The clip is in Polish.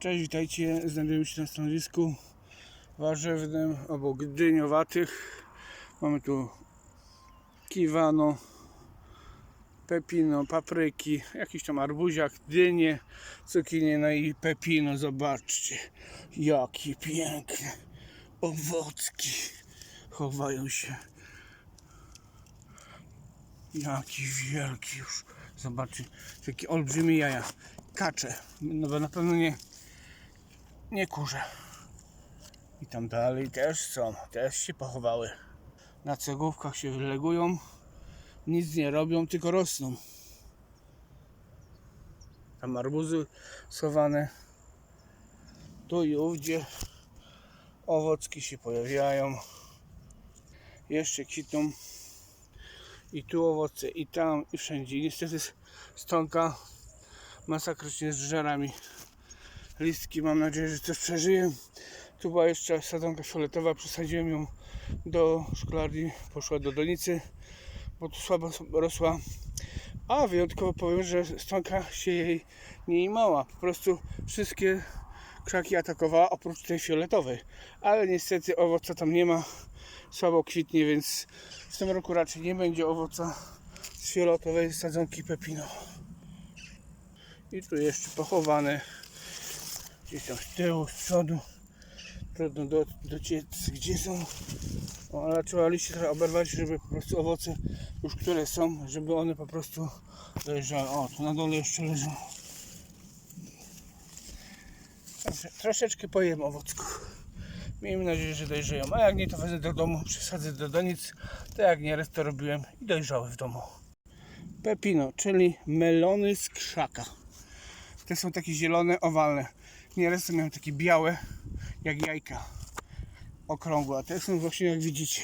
Cześć, witajcie. Znajdujemy się na stanowisku warzywnym obok dyniowatych. Mamy tu kiwano, pepino, papryki, jakiś tam arbuziak, dynie, cukinie, no i pepino. Zobaczcie, jakie piękne owocki chowają się. Jaki wielki już. Zobaczcie, takie olbrzymie jaja. Kacze. No bo na pewno nie, nie kurze. I tam dalej też są. Też się pochowały. Na cegówkach się wylegują. Nic nie robią, tylko rosną. Tam arbuzy schowane. Tu i ówdzie. Owocki się pojawiają. Jeszcze kwitną. I tu owoce, i tam, i wszędzie. Niestety stonka masakrycznie z żerami. Listki mam nadzieję, że też przeżyję. Tu była jeszcze sadzonka fioletowa, przesadziłem ją do szklarni, poszła do donicy, bo tu słabo rosła. A wyjątkowo powiem, że stonka się jej nie imała. Po prostu wszystkie krzaki atakowała oprócz tej fioletowej. Ale niestety owoca tam nie ma. Słabo kwitnie, więc w tym roku raczej nie będzie owoca z fioletowej sadzonki pepino. I tu jeszcze pochowane gdzieś tam z tyłu, z przodu. Trudno do, dociec gdzie są. Ale trzeba liście trochę oberwać, żeby po prostu owoce już które są, żeby one po prostu leżały. O, tu na dole jeszcze leżą. Troszeczkę pojem owocków. Miejmy nadzieję, że dojrzeją. A jak nie, to wezmę do domu, przesadzę do donic. To jak nie, to robiłem i dojrzały w domu. Pepino, czyli melony z krzaka. Te są takie zielone, owalne. To miałem takie białe, jak jajka. Okrągłe. A te są właśnie jak widzicie.